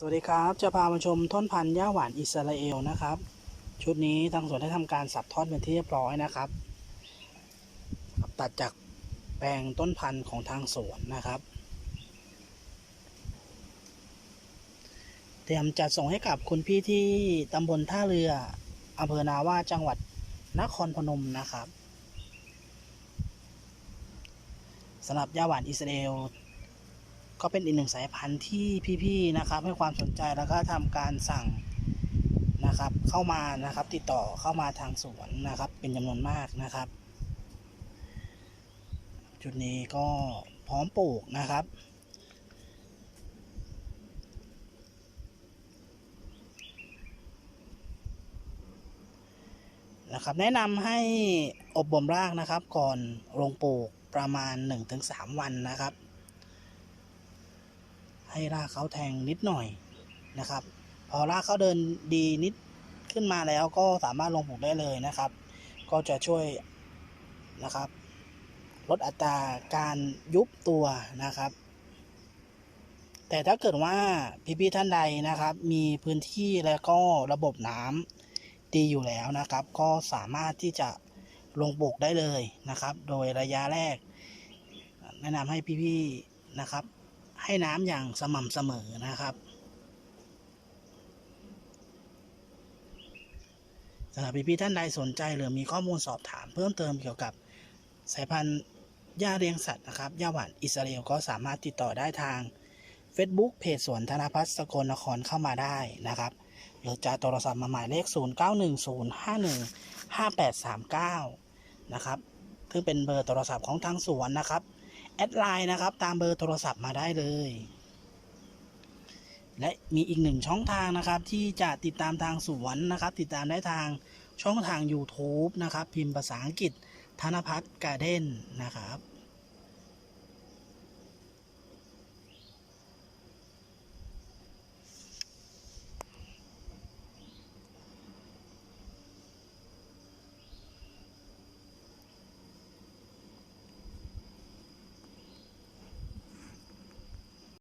สวัสดีครับ จะพามาชมต้นพันธุ์ย่าหวานอิสราเอลนะครับ ชุดนี้ทางสวนได้ทำการสับทอดเป็นที่เรียบร้อยนะครับ ตัดจากแปลงต้นพันธุ์ของทางสวนนะครับ เตรียมจัดส่งให้กับคุณพี่ที่ตำบลท่าเรืออำเภอนาว่าจังหวัดนครพนมนะครับสำหรับย่าหวานอิสราเอล ก็เป็นอีกหนึ่งสายพันธุ์ที่พี่ๆนะครับ ให้ความสนใจแล้วก็ทำการสั่งนะครับ เข้ามานะครับ ติดต่อเข้ามาทางสวนนะครับ เป็นจำนวนมากนะครับ จุดนี้ก็พร้อมปลูกนะครับนะครับแนะนำให้อบบ่มรากนะครับ ก่อนลงปลูกประมาณ 1-3 วันนะครับ ให้รากเขาแทงนิดหน่อยนะครับ พอรากเขาเดินดีนิดขึ้นมาแล้วก็สามารถลงปลูกได้เลยนะครับ ก็จะช่วยนะครับ ลดอัตราการยุบตัวนะครับ แต่ถ้าเกิดว่าพี่ๆท่านใดนะครับ มีพื้นที่แล้วก็ระบบน้ำดีอยู่แล้วนะครับ ก็สามารถที่จะลงปลูกได้เลยนะครับ โดยระยะแรก แนะนำให้พี่ๆนะครับ ให้น้ำอย่างสม่ำเสมอนะครับสำหรับพี่ๆท่านใดสนใจหรือมีข้อมูลสอบถาม เพิ่มเติมเกี่ยวกับสายพันธุ์หญ้าเลี้ยงสัตว์นะครับหญ้าหวานอิสราเอลก็สามารถติดต่อได้ทาง Facebook เพจสวนธนพัฒน์สกลนครเข้ามาได้นะครับ หรือจะโทรศัพท์มาหมายเลข 0910515839 นะครับซึ่งเป็นเบอร์โทรศัพท์ของทางสวนนะครับ แอดไลน์นะครับ ตามเบอร์โทรศัพท์มาได้เลย และมีอีกหนึ่งช่องทางนะครับ ที่จะติดตามทางสวนนะครับ ติดตามได้ทางช่องทาง YouTube นะครับ พิมพ์ภาษาอังกฤษธนพัฒน์การ์เด้นนะครับ